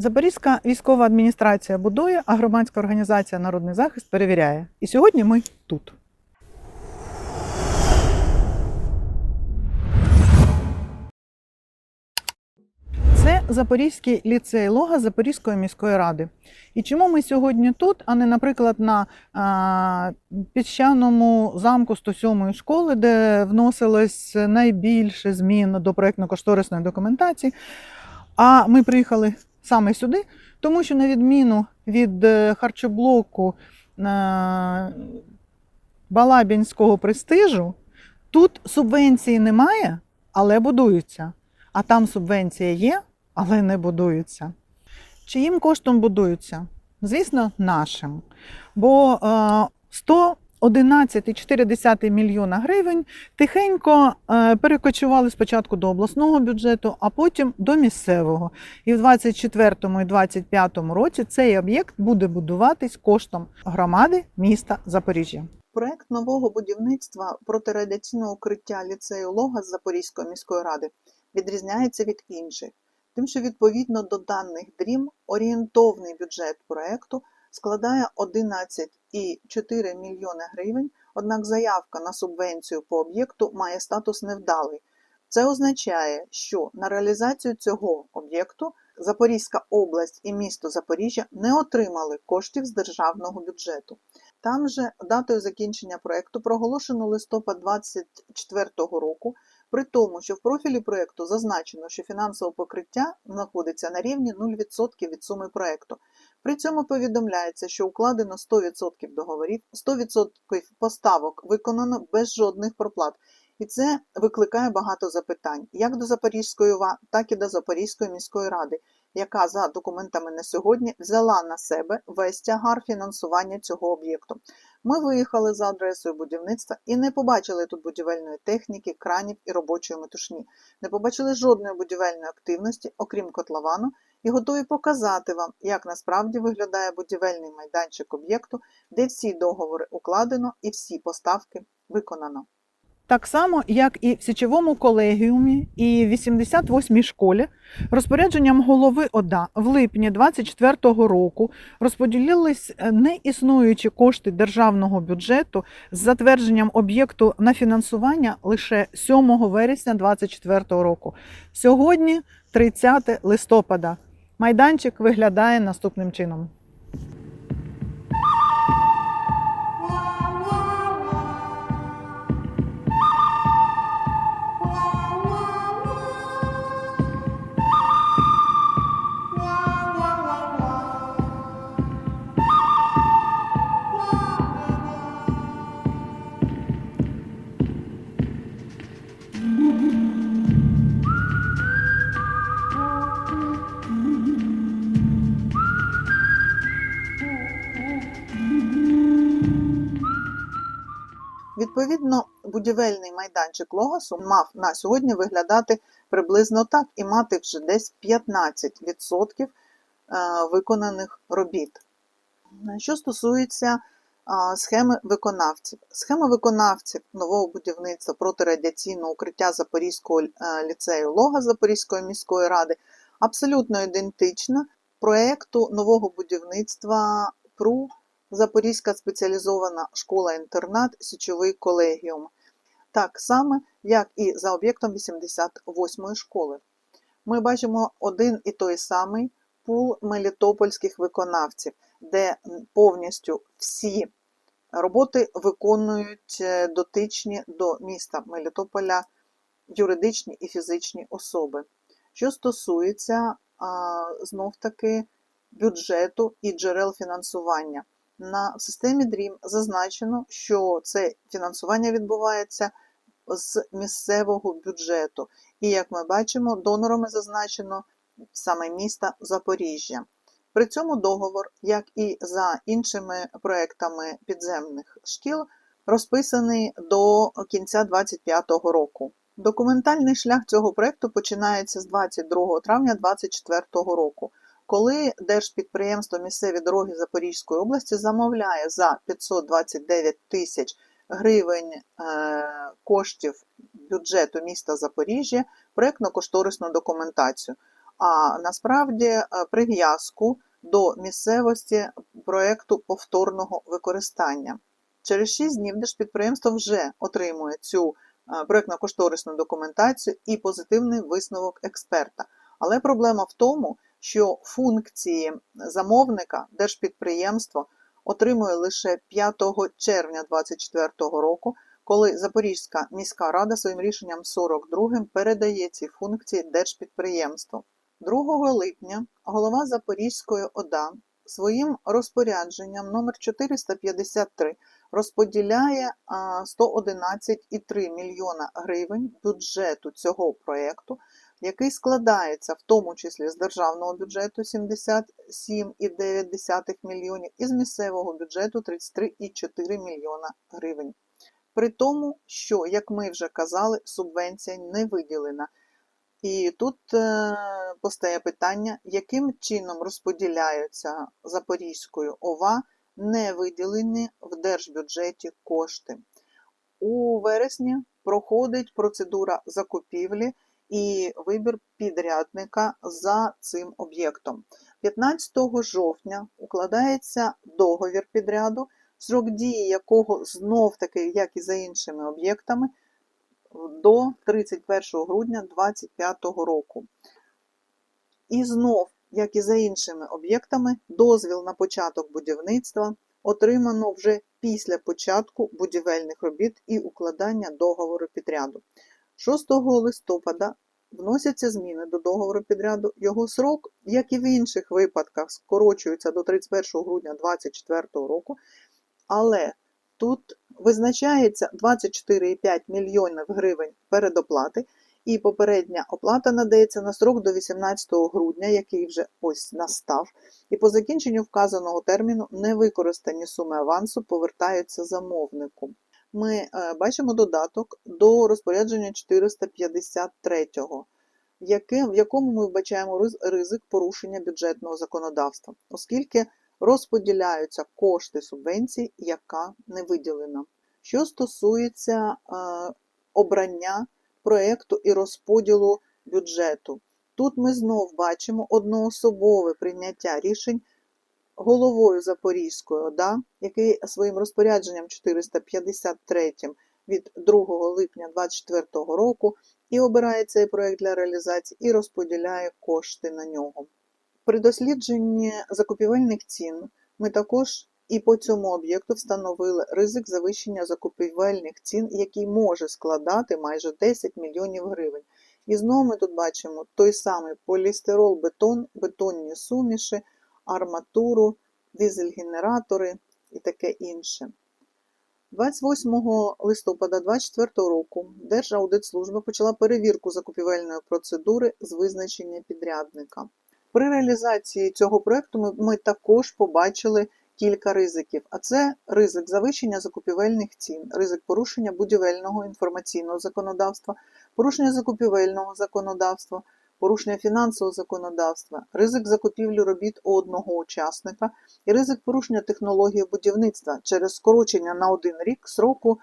Запорізька військова адміністрація будує, а громадська організація Народний захист перевіряє. І сьогодні ми тут. Це Запорізький ліцей Лога Запорізької міської ради. І чому ми сьогодні тут, а не, наприклад, на а, піщаному замку 107-ї школи, де вносилось найбільше змін до проєктно-кошторисної документації. А ми приїхали саме сюди, тому що, на відміну від е, харчоблоку е, Балабінського престижу, тут субвенції немає, але будуються. А там субвенція є, але не будуються. Чиїм коштом будуються? Звісно, нашим. Бо е, 100 11,4 мільйона гривень тихенько е, перекочували спочатку до обласного бюджету, а потім до місцевого. І в 2024 і 2025 році цей об'єкт буде будуватись коштом громади міста Запоріжжя. Проект нового будівництва протирадіаційного укриття ліцею Лога з Запорізької міської ради відрізняється від інших, тим, що відповідно до даних дрім орієнтовний бюджет проекту – складає 11,4 мільйони гривень, однак заявка на субвенцію по об'єкту має статус невдалий. Це означає, що на реалізацію цього об'єкту Запорізька область і місто Запоріжжя не отримали коштів з державного бюджету. Там же датою закінчення проекту проголошено листопад 2024 року, при тому, що в профілі проекту зазначено, що фінансове покриття знаходиться на рівні 0% від суми проекту. При цьому повідомляється, що укладено 100% договорів, 100% поставок виконано без жодних проплат. І це викликає багато запитань як до Запорізької ОВА, так і до Запорізької міської ради, яка за документами на сьогодні взяла на себе весь тягар фінансування цього об'єкту. Ми виїхали за адресою будівництва і не побачили тут будівельної техніки, кранів і робочої метушні. Не побачили жодної будівельної активності, окрім котловану, і готові показати вам, як насправді виглядає будівельний майданчик об'єкту, де всі договори укладено і всі поставки виконано. Так само, як і в січовому колегіумі і в 88-й школі, розпорядженням голови ОДА в липні 2024 року розподілились неіснуючі кошти державного бюджету з затвердженням об'єкту на фінансування лише 7 вересня 2024 року. Сьогодні 30 листопада. Майданчик виглядає наступним чином. Відповідно, будівельний майданчик Логосу мав на сьогодні виглядати приблизно так і мати вже десь 15% виконаних робіт. Що стосується схеми виконавців, схема виконавців нового будівництва протирадіаційного укриття Запорізького ліцею Лога Запорізької міської ради абсолютно ідентична проєкту нового будівництва ПРУ Запорізька спеціалізована школа-інтернат Січовий колегіум, так само, як і за об'єктом 88-ї школи. Ми бачимо один і той самий пул мелітопольських виконавців, де повністю всі роботи виконують е, дотичні до міста Мелітополя юридичні і фізичні особи. Що стосується знов-таки бюджету і джерел фінансування. На в системі DREAM зазначено, що це фінансування відбувається з місцевого бюджету. І, як ми бачимо, донорами зазначено саме міста Запоріжжя. При цьому договор, як і за іншими проектами підземних шкіл, розписаний до кінця 2025 року. Документальний шлях цього проекту починається з 22 травня 2024 року коли Держпідприємство місцеві дороги Запорізької області замовляє за 529 тисяч гривень е, коштів бюджету міста Запоріжжя проєктно-кошторисну документацію. а насправді е, прив'язку до місцевості проекту повторного використання. Через 6 днів держпідприємство вже отримує цю е, проєктно-кошторисну документацію і позитивний висновок експерта. Але проблема в тому, що функції замовника держпідприємство отримує лише 5 червня 2024 року, коли Запорізька міська рада своїм рішенням 42 передає ці функції держпідприємству. 2 липня голова Запорізької ОДА своїм розпорядженням номер 453 розподіляє а, 111,3 мільйона гривень бюджету цього проєкту, який складається в тому числі з державного бюджету 77,9 мільйонів і з місцевого бюджету 33,4 мільйона гривень. При тому, що, як ми вже казали, субвенція не виділена. І тут е, постає питання, яким чином розподіляються Запорізькою ОВА не виділені в держбюджеті кошти. У вересні проходить процедура закупівлі і вибір підрядника за цим об'єктом. 15 жовтня укладається договір підряду, срок дії якого знов таки, як і за іншими об'єктами, до 31 грудня 2025 року. І знов, як і за іншими об'єктами, дозвіл на початок будівництва отримано вже після початку будівельних робіт і укладання договору підряду. 6 листопада вносяться зміни до договору підряду. Його срок, як і в інших випадках, скорочується до 31 грудня 2024 року, але тут визначається 24,5 мільйонів гривень передоплати, і попередня оплата надається на срок до 18 грудня, який вже ось настав, і по закінченню вказаного терміну невикористані суми авансу повертаються замовнику. Ми е, бачимо додаток до розпорядження 453, яке, в якому ми вбачаємо ризик порушення бюджетного законодавства, оскільки розподіляються кошти субвенцій, яка не виділена. Що стосується е, обрання проєкту і розподілу бюджету, тут ми знов бачимо одноособове прийняття рішень головою Запорізької ОДА, який своїм розпорядженням 453 від 2 липня 2024 року і обирає цей проєкт для реалізації і розподіляє кошти на нього. При дослідженні закупівельних цін ми також і по цьому об'єкту встановили ризик завищення закупівельних цін, який може складати майже 10 мільйонів гривень. І знову ми тут бачимо той самий полістирол, бетон, бетонні суміші, арматуру, дизель-генератори і таке інше. 28 листопада 2024 року Держаудитслужба почала перевірку закупівельної процедури з визначення підрядника. При реалізації цього проєкту ми, ми також побачили кілька ризиків, а це ризик завищення закупівельних цін, ризик порушення будівельного інформаційного законодавства, порушення закупівельного законодавства, порушення фінансового законодавства, ризик закупівлі робіт у одного учасника і ризик порушення технології будівництва через скорочення на один рік сроку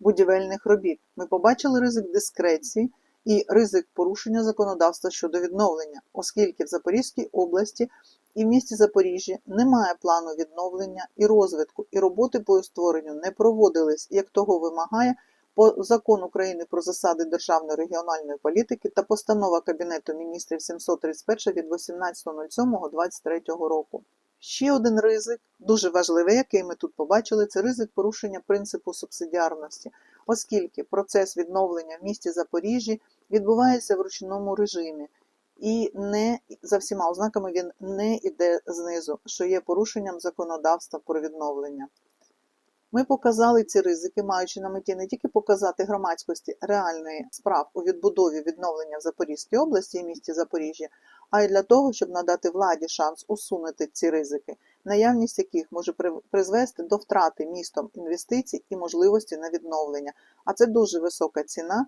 будівельних робіт. Ми побачили ризик дискреції і ризик порушення законодавства щодо відновлення, оскільки в Запорізькій області і в місті Запоріжжя немає плану відновлення і розвитку, і роботи по створенню не проводились, як того вимагає по закон України про засади державної регіональної політики та постанова Кабінету міністрів 731 від 18.07.23 року. Ще один ризик, дуже важливий, який ми тут побачили, це ризик порушення принципу субсидіарності, оскільки процес відновлення в місті Запоріжжі відбувається в ручному режимі і не за всіма ознаками він не йде знизу, що є порушенням законодавства про відновлення. Ми показали ці ризики, маючи на меті не тільки показати громадськості реальної справ у відбудові відновлення в Запорізькій області і місті Запоріжжя, а й для того, щоб надати владі шанс усунути ці ризики, наявність яких може при- призвести до втрати містом інвестицій і можливості на відновлення. А це дуже висока ціна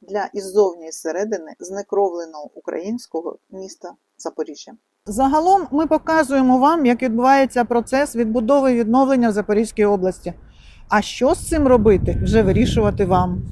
для іззовні і зсередини знекровленого українського міста Запоріжжя. Загалом ми показуємо вам, як відбувається процес відбудови і відновлення в Запорізькій області. А що з цим робити, вже вирішувати вам.